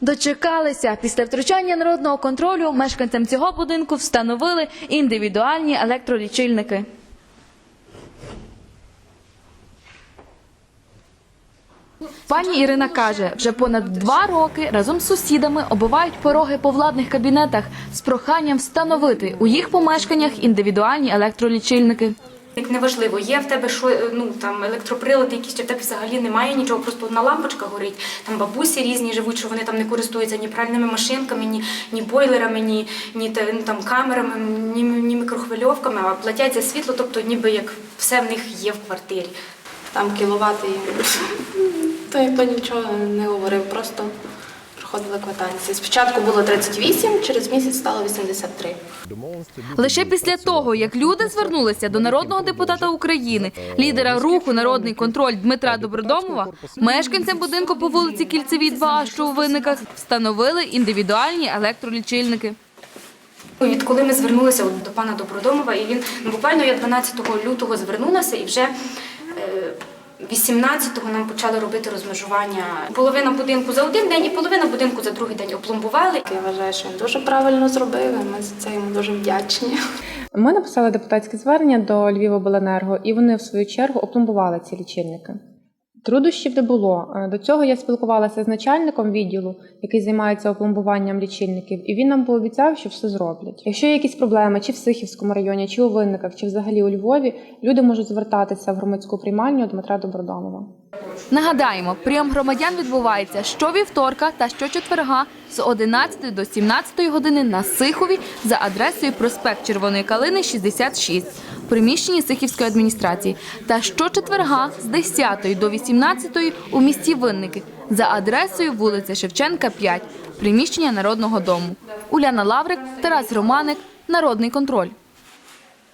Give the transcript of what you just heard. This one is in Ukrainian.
Дочекалися. Після втручання народного контролю мешканцям цього будинку встановили індивідуальні електролічильники. Пані Ірина каже, вже понад два роки разом з сусідами оббивають пороги по владних кабінетах з проханням встановити у їх помешканнях індивідуальні електролічильники. Неважливо, є в тебе що, е, ну там електроприлади, якісь чи в тебе взагалі немає нічого, просто одна лампочка горить. Там бабусі різні живуть, що вони там не користуються ні пральними машинками, ні, ні бойлерами, ні, ні ну, там камерами, ні, ні мікрохвильовками, а платять за світло, тобто ніби як все в них є в квартирі. Там кіловати. То ніхто нічого не говорив, просто проходили квитанції. Спочатку було 38, через місяць стало 83. Лише після того, як люди звернулися до народного депутата України, лідера руху Народний контроль Дмитра Добродомова, мешканцям будинку по вулиці Кільцевій 2, що у винниках, встановили індивідуальні електролічильники. Відколи ми звернулися до пана Добродомова, і він ну, буквально я 12 лютого звернулася, і вже е, 18-го нам почали робити розмежування. Половина будинку за один день і половина будинку за другий день опломбували. Я вважаю, що він дуже правильно зробив, і ми за це йому дуже вдячні. Ми написали депутатське звернення до Львівобленерго, і вони в свою чергу опломбували ці лічильники. Трудощів не було. Е, До цього я спілкувалася з начальником відділу, який займається опломбуванням лічильників, і він нам пообіцяв, що все зроблять. Якщо є якісь проблеми, чи в Сихівському районі, чи у Винниках, чи взагалі у Львові, люди можуть звертатися в громадську приймальню Дмитра Добродомова. Нагадаємо, прийом громадян відбувається щовівторка та щочетверга з 11 до 17 години на Сихові за адресою проспект Червоної Калини, 66, в приміщенні Сихівської адміністрації, та щочетверга з 10 до 18 у місті Винники за адресою вулиця Шевченка, 5, приміщення Народного дому. Уляна Лаврик, Тарас Романик, Народний контроль.